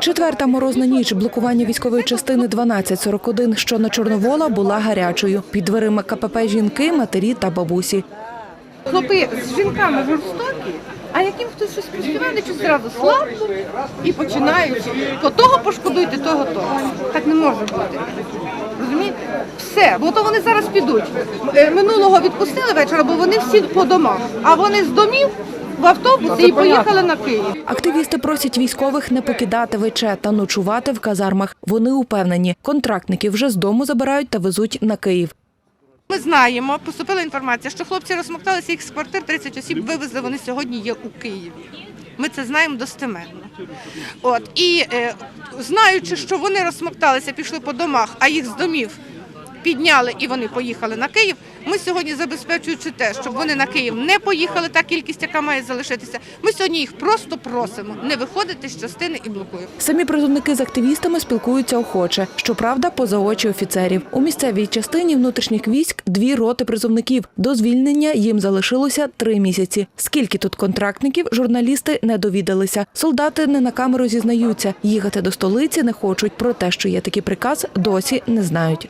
Четверта морозна ніч блокування військової частини 1241, що на Чорновола, була гарячою. Під дверима КПП жінки, матері та бабусі. Хлопи з жінками жорстокі, а яким хтось щось поспіває, чи зразу слабнуть і починають. То того пошкодуйте, того того. Так не може бути. Розумієте? Все, бо то вони зараз підуть. Е, Минулого відпустили вечора, бо вони всі по домах. А вони з домів в автобусі і поїхали на Київ. Активісти просять військових не покидати ВЧ та ночувати в казармах. Вони упевнені, контрактників вже з дому забирають та везуть на Київ. Ми знаємо, поступила інформація, що хлопці розсмокталися їх з квартир, 30 осіб вивезли, вони сьогодні є у Києві. Ми це знаємо достеменно. От і е, знаючи, що вони розсмокталися, пішли по домах, а їх з домів підняли і вони поїхали на Київ. Ми сьогодні забезпечуючи те, щоб вони на Київ не поїхали, та кількість, яка має залишитися. Ми сьогодні їх просто просимо не виходити з частини і блокуємо. Самі призовники з активістами спілкуються охоче. Щоправда, поза очі офіцерів. У місцевій частині внутрішніх військ дві роти призовників. До звільнення їм залишилося три місяці. Скільки тут контрактників, журналісти не довідалися. Солдати не на камеру зізнаються. Їхати до столиці не хочуть. Про те, що є такий приказ, досі не знають.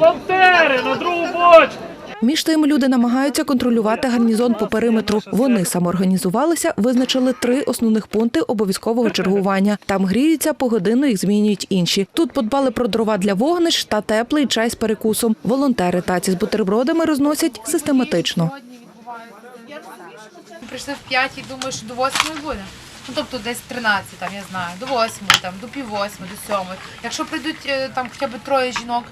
Волонтери на другу бочку! Між тим люди намагаються контролювати гарнізон по периметру. Вони самоорганізувалися, визначили три основних пункти обов'язкового чергування. Там гріються, погодинно їх змінюють інші. Тут подбали про дрова для вогнищ та теплий чай з перекусом. Волонтери таці з бутербродами розносять систематично. Прийшли в 5 і думаю, що до 8 буде. Ну, тобто десь 13, там, я знаю, до 8, там, до пів 8, до 7. Якщо прийдуть е, там хоча б троє жінок,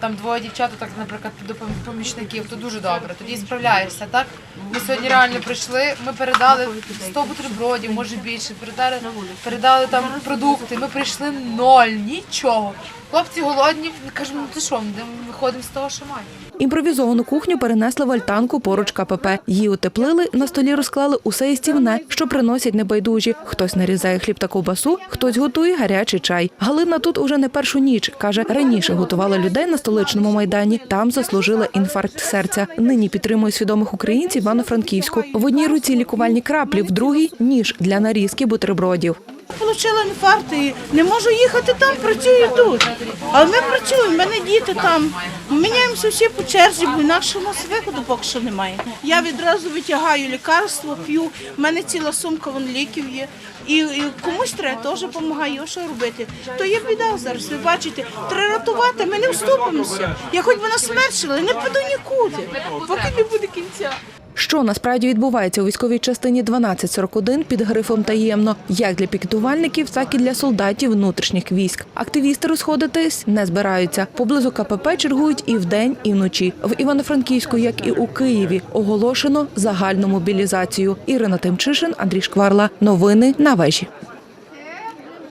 там двоє дівчат, так, наприклад, до помічників, то дуже добре. Тоді справляєшся, так? Ми сьогодні реально прийшли, ми передали 100 бутербродів, може більше, передали, передали там продукти, ми прийшли ноль, нічого. Хлопці голодні, кажемо, ну ти що, ми виходимо з того, що маємо. Імпровізовану кухню перенесли в альтанку поруч КПП. Її утеплили, на столі розклали усе істівне, що приносять небайдужі. Хтось нарізає хліб та ковбасу, хтось готує гарячий чай. Галина тут уже не першу ніч. Каже, раніше готувала людей на столичному майдані. Там заслужила інфаркт серця. Нині підтримує свідомих українців Івано-Франківську. В одній руці лікувальні краплі, в другій ніж для нарізки бутербродів. Получила інфаркт і не можу їхати там, працюю тут. Але ми працюємо, в мене діти там. Міняємося всі по черзі, бо інакше у нас виходу поки що немає. Я відразу витягаю лікарство, п'ю, в мене ціла сумка вон ліків є. І, і комусь треба теж допомагаю, що робити. То є біда зараз, ви бачите, треба рятувати, ми не вступимося. Я хоч би на смерть не піду нікуди, поки не буде кінця. Що насправді відбувається у військовій частині 1241 під грифом таємно, як для пікетувальників, так і для солдатів внутрішніх військ. Активісти розходитись не збираються. Поблизу КПП чергують і вдень, і вночі. В Івано-Франківську, як і у Києві, оголошено загальну мобілізацію. Ірина Тимчишин, Андрій Шкварла. Новини на вежі.